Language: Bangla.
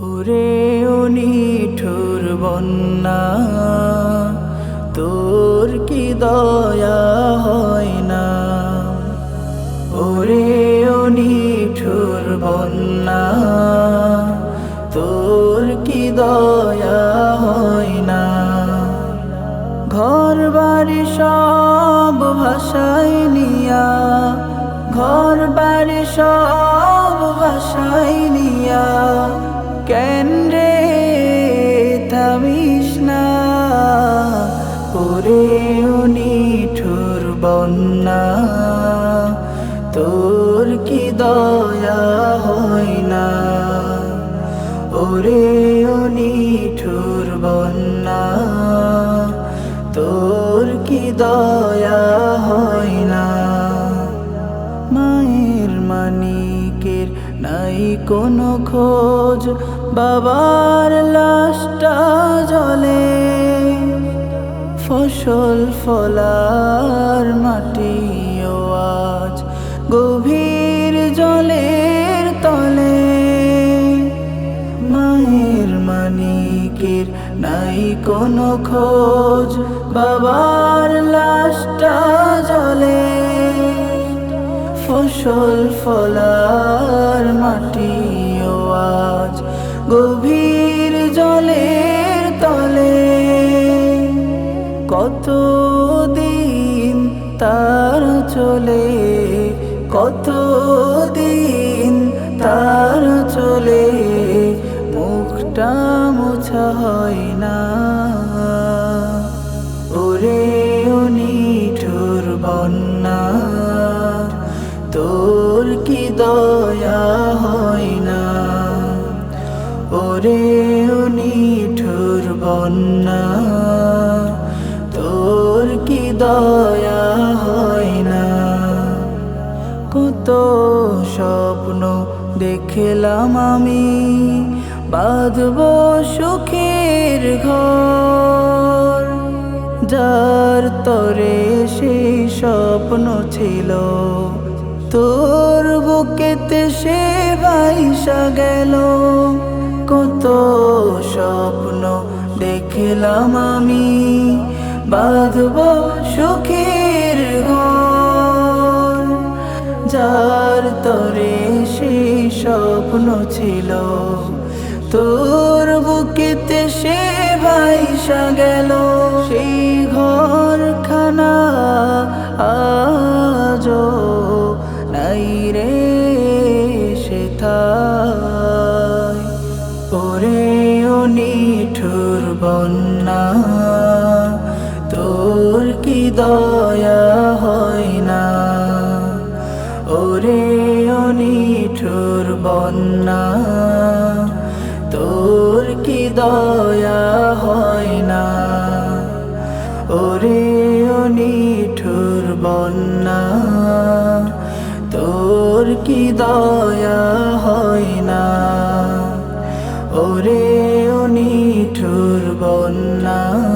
ওরে নিঠুর বন্যা, তোর কি দয়া হয় না? ওরে নিঠুর বন্যা, তোর কি দয়া হয় না? ঘর বাড়ি সব ভাষায় নিয়া ঘর বাড়ি সব ভাষায় ওরে নিঠুর বন্যা। তোর কি দয়া হয় না? ওরে নিঠুর বন্যা। তোর কি দয়া হয় না? মায়ের মানিকের নাই কোনো খোঁজ। বাবার লাশটা জলে ফসল ফলার মাটি ও আজ গভীর জলের তলে। মায়ের মানিকের নাই কোনো খোঁজ, বাবার লাশটা জলে। ফসল ফলার মাটি ও আজ গভীর চলে, কত দিন তার চলে, মুখটা মোছা হয় না। ওরে নিঠুর বন্যা, তোর কি দয়া হয় না? ওরে নিঠুর বন্যা, তোর কি দয়া কত স্বপ্ন দেখলাম আমি। বাঁধব সুখের ঘর, যার তরে সেই স্বপ্ন ছিল। তোর বুকেতে সে ভাইসা গেল। কত স্বপ্ন দেখলাম আমি। বাঁধব স্বপ্ন ছিল। তোর বুকেতে সে ভাইসা গেল। সেই ঘরখানা আজ নাই রে সে ওরে নিঠুর বন্যা, তোর কি দয়া হয়? নিঠুর বন্যা, তোর কি দয়া হয় না? ওরে নিঠুর বন্যা, তোর কি দয়া হয় না? ওরে নিঠুর বন্যা